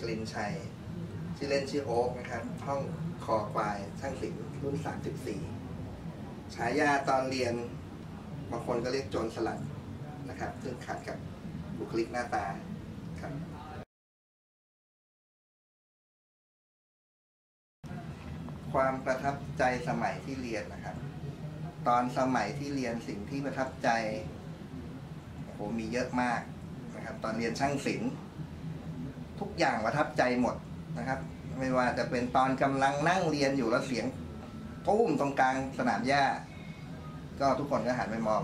กลินชัย ชื่อเล่นชื่อโอ๊กนะครับ ห้องคอควายช่างศิลป์รุ่น 34 ฉายาตอนเรียนบางคนก็เรียกโจรสลัดนะครับ ซึ่งขัดกับบุคลิกหน้าตาครับความประทับใจสมัยที่เรียนนะครับ ตอนสมัยที่เรียนสิ่งที่ประทับใจโอ้โหมีเยอะมากนะครับ ตอนเรียนช่างศิลป์ ทุกอย่างประทับใจหมดนะครับ ไม่ว่าจะเป็นตอนกำลังนั่งเรียนอยู่แล้วเสียงตุ้มตรงกลางสนามหญ้า ก็ทุกคนก็หันไปมอง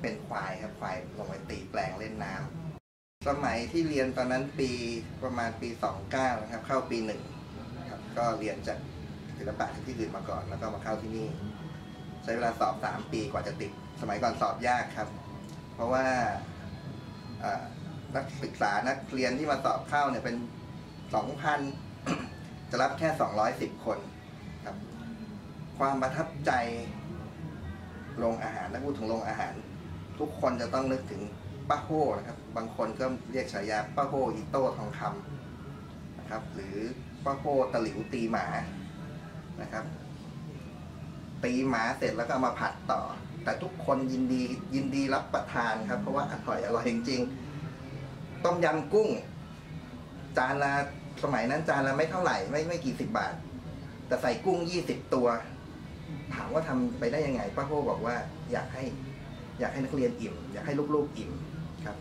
เป็นควายครับควายลงไปตีแปลงเล่นน้ำสมัยที่เรียนตอนนั้นปีประมาณปีสองเก้านะครับ เข้าปีหนึ่งครับก็เรียนจากศิลปะที่อื่นมาก่อนแล้วก็มาเข้าที่นี่ ใช้เวลาสอบสามปีกว่าจะติด สมัยก่อนสอบยากครับ เพราะว่า นักศึกษานักเรียนที่มาสอบเข้าเนี่ยเป็นสองพันจะรับแค่สองร้อยสิบคนครับ ความประทับใจโรงอาหารถ้าพูดถึงโรงอาหาร ทุกคนจะต้องนึกถึงป้าโฮนะครับ บางคนก็เรียกฉายาป้าโฮอีโต้ทองคำนะครับ หรือป้าโฮตะหลิวตีหมานะครับ ตีหมาเสร็จแล้วก็มาผัดต่อ แต่ทุกคนยินดียินดีรับประทานครับ เพราะว่าอร่อยอร่อยจริงๆ ต้มยำกุ้ง จานละสมัยนั้นจานละไม่เท่าไหร่ไม่ไม่กี่สิบบาท แต่ใส่กุ้งยี่สิบตัว ถามว่าทำไปได้ยังไงป้าโฮบอกว่าอยากให้ อยากให้นักเรียนอิ่ม อยากให้ลูกๆอิ่มครับ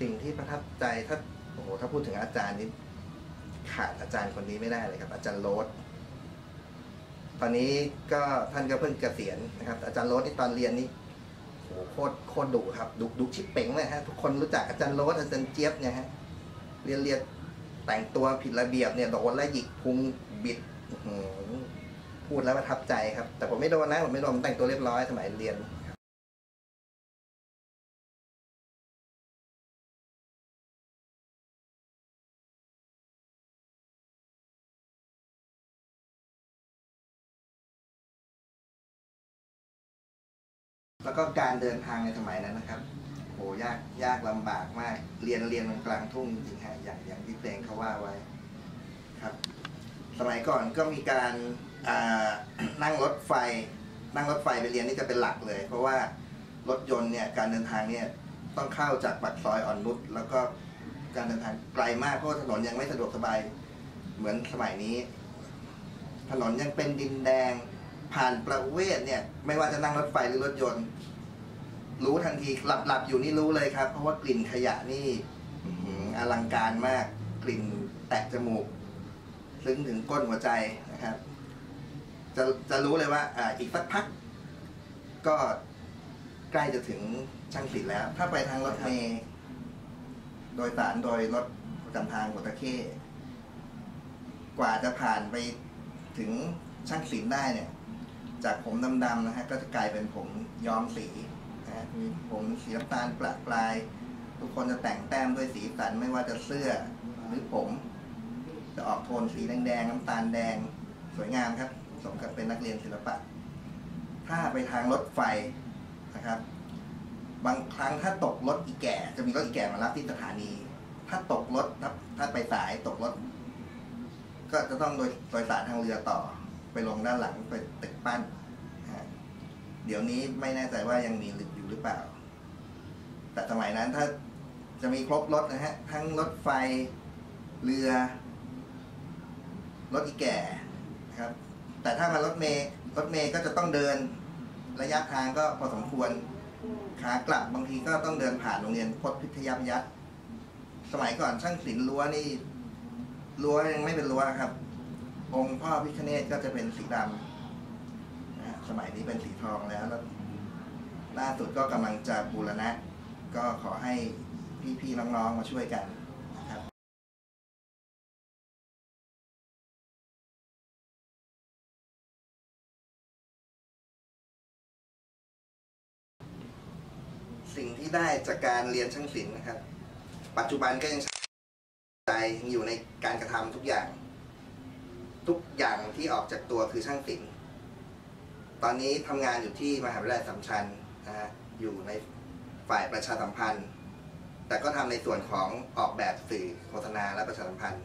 สิ่งที่ประทับใจถ้าโอ้โหถ้าพูดถึงอาจารย์นี่ขาดอาจารย์คนนี้ไม่ได้เลยครับ อาจารย์โรสตอนนี้ก็ท่านก็เพิ่งเกษียณนะครับ อาจารย์โรสที่ตอนเรียนนี่ โหโคตรโคตรดุครับดุดุชิปเป่งเลยฮะทุกคนรู้จักอาจารย์โรสอาจารย์เจี๊ยบเนี่ยฮะเรียนเรียนแต่งตัวผิดระเบียบเนี่ยโดนและหยิกพุงบิดพูดแล้วประทับใจครับ แต่ผมไม่โดนนะผมไม่โดนแต่งตัวเรียบร้อยสมัยเรียน แล้วก็การเดินทางในสมัยนั้นนะครับโหยากยากลำบากมาก เรียนเรียนมันกลางทุ่งจริงๆฮะอย่างอย่างที่เพลงเขาว่าไว้ครับ สมัยก่อนก็มีการอ่านั่งรถไฟ นั่งรถไฟไปเรียนนี่จะเป็นหลักเลย เพราะว่ารถยนต์เนี่ยการเดินทางเนี่ยต้องเข้าจากปากซอยอ่อนนุชแล้วก็การเดินทางไกลมากเพราะถนนยังไม่สะดวกสบายเหมือนสมัยนี้ ถนนยังเป็นดินแดง ผ่านประเวศเนี่ย ไม่ว่าจะนั่งรถไฟหรือรถยนต์ รู้ทันทีหลับหลับอยู่นี่รู้เลยครับ เพราะว่ากลิ่นขยะนี่อลังการมาก กลิ่นแตะจมูกซึ้งถึงก้นหัวใจนะครับ จะจะรู้เลยว่าอ่าอีกสักพัก ก็ใกล้จะถึงช่างศิลป์แล้ว ถ้าไปทางรถเมล์โดยสารโดยรถประจำทางหัวตะเข้กว่าจะผ่านไปถึงช่างศิลป์ได้เนี่ย จากผมดำๆนะฮะก็จะกลายเป็นผมย้อมสีนะฮะมีผมสีน้ำตาลประปลาย ทุกคนจะแต่งแต้มด้วยสีสันไม่ว่าจะเสื้อหรือผม จะออกโทนสีแดงๆน้ำตาลแดงสวยงามครับ สมกับเป็นนักเรียนศิลปะ ถ้าไปทางรถไฟนะครับ บางครั้งถ้าตกรถอีแก่ จะมีรถอีแก่มารับที่สถานี ถ้าตกรถถ้าถ้าไปสายตกรถ ก็จะต้องโดยโดยสารทางเรือต่อ ไปลงด้านหลังไปตึกปั้น เดี๋ยวนี้ไม่แน่ใจว่ายังมีอยู่หรือเปล่า แต่สมัยนั้นถ้าจะมีครบรถนะฮะ ทั้งรถไฟเรือ รถอีแก่นะครับ แต่ถ้ามารถเมย์รถเมย์ก็จะต้องเดินระยะทางก็พอสมควรขากลับบางทีก็ต้องเดินผ่านโรงเรียนพจน์พิทยาพยัตสมัยก่อนช่างศิลป์รั้วนี่รั้วยังไม่เป็นรั้วครับ องค์พ่อพิคเนตก็จะเป็นสีดำนะสมัยนี้เป็นสีทองแล้วแล้ว ล่าสุดก็กำลังจะบูรณะ ก็ขอให้พี่ๆน้องๆมาช่วยกันนะครับสิ่งที่ได้จากการเรียนช่างศิลป์นะครับ ปัจจุบันก็ยังใจยังอยู่ในการกระทำทุกอย่าง ทุกอย่างที่ออกจากตัวคือช่างศิลป์ตอนนี้ทำงานอยู่ที่มหาวิทยาลัยสัมชัญนะฮะอยู่ในฝ่ายประชาสัมพันธ์ แต่ก็ทำในส่วนของออกแบบสื่อโฆษณาและประชาสัมพันธ์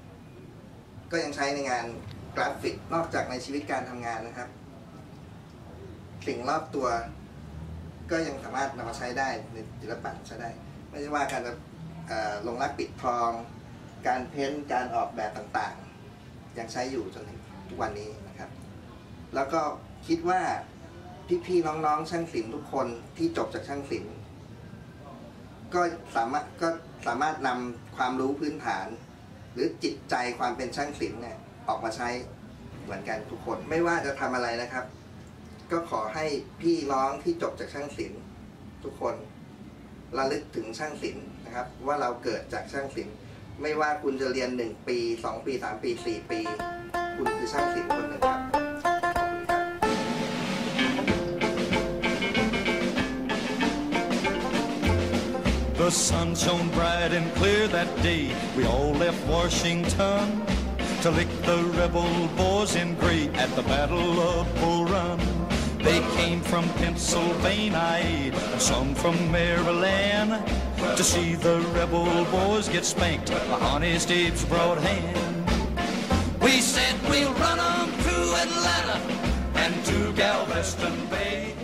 ก็ยังใช้ในงานกราฟิกนอกจากในชีวิตการทำงานนะครับ สิ่งรอบตัว ก็ยังสามารถนำมาใช้ได้ในศิลปะใช้ได้ ไม่ใช่ว่าการจะลงรักปิดทอง การเพ้นท์การออกแบบต่างๆ ยังใช้อยู่จนถึงทุกวันนี้นะครับ แล้วก็คิดว่าพี่ๆน้องๆช่างศิลป์ทุกคนที่จบจากช่างศิลป์ก็สามารถก็สามารถนำความรู้พื้นฐาน หรือจิตใจความเป็นช่างศิลป์เนี่ยออกมาใช้เหมือนกันทุกคนไม่ว่าจะทำอะไรนะครับ ก็ขอให้พี่น้องที่จบจากช่างศิลป์ทุกคนระลึกถึงช่างศิลป์นะครับ ว่าเราเกิดจากช่างศิลป์ ไม่ว่าคุณจะเรียนหนึ่งปีสองปีสามปีสี่ปี คุณคือช่างศิลป์คนหนึ่งครับขอบคุณครับ The sun shone bright and clear that day. We all left Washington to lick the rebel boys in gray at the Battle of Bull Run. They came from Pennsylvania some from Maryland to see the rebel boys get spanked by Honest Abe's broad hand. We said we'll run 'em to Atlanta and to Galveston Bay.